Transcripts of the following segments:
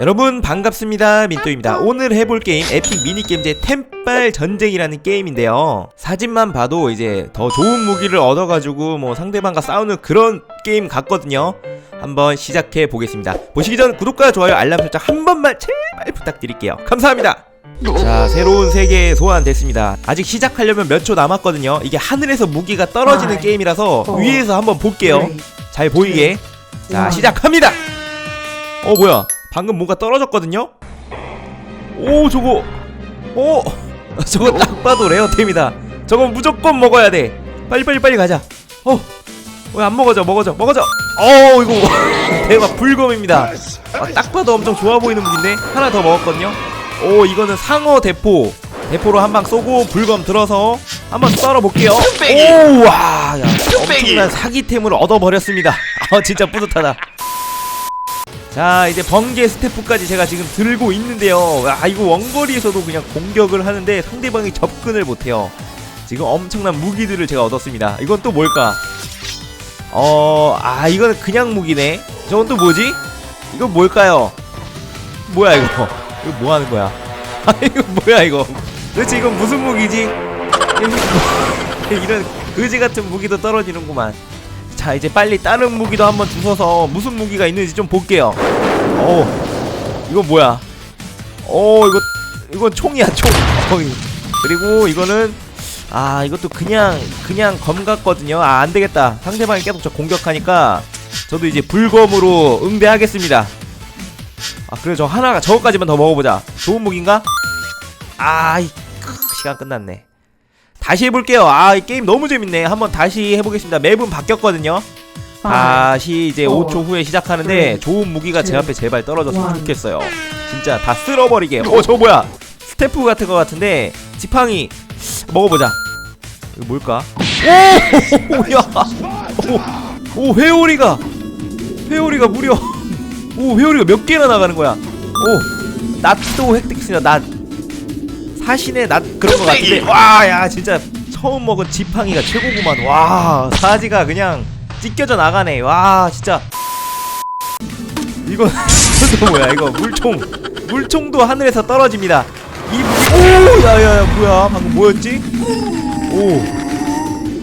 여러분 반갑습니다. 민또입니다. 오늘 해볼 게임 에픽 미니게임제 템빨 전쟁이라는 게임인데요. 사진만 봐도 이제 더 좋은 무기를 얻어가지고 뭐 상대방과 싸우는 그런 게임 같거든요. 한번 시작해 보겠습니다. 보시기 전 구독과 좋아요 알람 설정 한 번만 제발 부탁드릴게요. 감사합니다. 자 새로운 세계 소환됐습니다. 아직 시작하려면 몇 초 남았거든요. 이게 하늘에서 무기가 떨어지는 Five, 게임이라서 four, 위에서 한번 볼게요. Three, 잘 보이게. 자. 시작합니다. 어 뭐야 방금 뭔가 떨어졌거든요? 오 저거. 오 저거 딱 봐도 레어템이다. 저건 무조건 먹어야 돼. 빨리 빨리 빨리 가자. 어 왜 안 먹어져 먹어져 먹어져. 어 이거. 대박 불검입니다. 아, 딱 봐도 엄청 좋아 보이는 무기인데? 하나 더 먹었거든요? 오 이거는 상어 대포. 대포로 한 방 쏘고 불검 들어서 한번 썰어 볼게요. 오와 야 엄청난 사기템을 얻어버렸습니다. 아 진짜 뿌듯하다 자 이제 번개 스태프까지 제가 지금 들고 있는데요. 아 이거 원거리에서도 그냥 공격을 하는데 상대방이 접근을 못해요. 지금 엄청난 무기들을 제가 얻었습니다. 이건 또 뭘까? 어 아 이거는 그냥 무기네. 저건 또 뭐지? 이건 뭘까요? 뭐야 이거? 이거 뭐 하는 거야? 아 이거 뭐야 이거? 도대체 이건 무슨 무기지? 이런 의지 같은 무기도 떨어지는구만 자 이제 빨리 다른 무기도 한번 주워서 무슨 무기가 있는지 좀 볼게요. 어 이거 뭐야? 어 이거 이건 총이야 총. 그리고 이거는 아 이것도 그냥 그냥 검 같거든요. 아 안되겠다. 상대방이 계속 저 공격하니까 저도 이제 불검으로 응대하겠습니다. 아 그래 저 하나가 저거까지만 더 먹어보자. 좋은 무기인가? 아이 크, 시간 끝났네 다시 해볼게요. 아이 게임 너무 재밌네. 한번 다시 해보겠습니다. 맵은 바뀌었거든요. 다시 이제 four, 5초 후에 시작하는데 three, 좋은 무기가 제 two, 앞에 제발 떨어졌으면. 좋겠어요. 진짜 다 쓸어버리게. 어 저거 뭐야? 스태프 같은 거 같은데 지팡이. 먹어보자. 이거 뭘까? 오 야? 오, 오 회오리가. 회오리가 무려. 오 회오리가 몇 개나 나가는 거야? 오 낫도 획득했습니다. 낫 사신의 낫 그런 거 같은데. 와야 진짜 처음 먹은 지팡이가 최고구만. 와 사지가 그냥 찢겨져 나가네. 와 진짜. 이건 또 뭐야 이거? 물총. 물총도 하늘에서 떨어집니다. 이 오 야야야 뭐야? 방금 뭐였지? 오.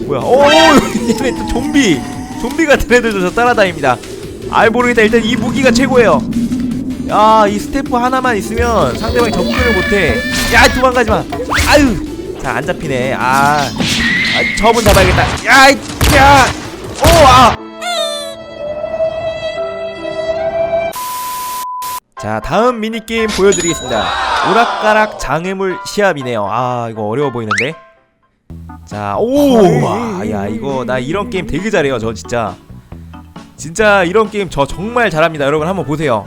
뭐야? 오 얘네 또 좀비. 좀비 같은 애들도 저 따라다닙니다. 아이 모르겠다. 일단 이 무기가 최고예요 야 이 스태프 하나만 있으면 상대방이 접근을 못해. 야 도망가지 마. 아유. 자 안 잡히네. 아, 아 저분 잡아야겠다. 야 야 오 아. 자 다음 미니게임 보여드리겠습니다. 오락가락 장애물 시합이네요. 아 이거 어려워 보이는데. 자 오 와 야 이거 나 이런 게임 되게 잘해요 저 진짜. 진짜 이런 게임 저 정말 잘합니다. 여러분 한번 보세요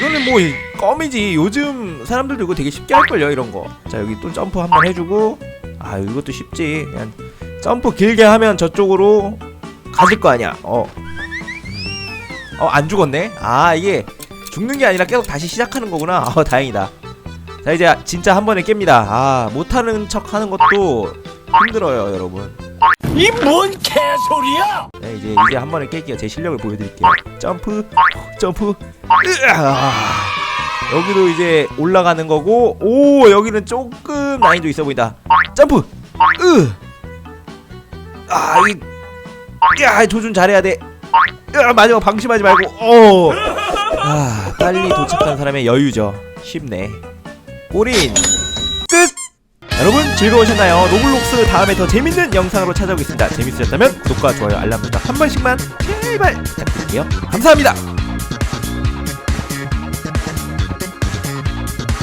이거는 뭐 이- 껌이지 요즘 사람들도 이거 되게 쉽게 할걸요 이런 거자 여기 또 점프 한번 해주고 아 이것도 쉽지 그냥 점프 길게 하면 저쪽으로 가질 거 아니야 어 어, 안 죽었네? 아, 이게 죽는 게 아니라 계속 다시 시작하는 거구나. 어, 다행이다. 자, 이제 진짜 한 번에 깹니다. 아, 못하는 척 하는 것도 힘들어요, 여러분. 이 뭔 개소리야! 네, 이제, 이제 한 번에 깰게요. 제 실력을 보여드릴게요. 점프, 점프, 으아. 여기도 이제 올라가는 거고, 오, 여기는 조금 난이도 있어 보인다. 점프, 으. 아, 이, 야, 조준 잘해야 돼. 야, 마지막 방심하지 말고, 어. 아, 빨리 도착한 사람의 여유죠. 쉽네. 꼬린, 끝! 여러분 즐거우셨나요? 로블록스 다음에 더 재밌는 영상으로 찾아오겠습니다. 재밌으셨다면 구독과 좋아요, 알람 설정 한 번씩만 제발 부탁드릴게요. 감사합니다.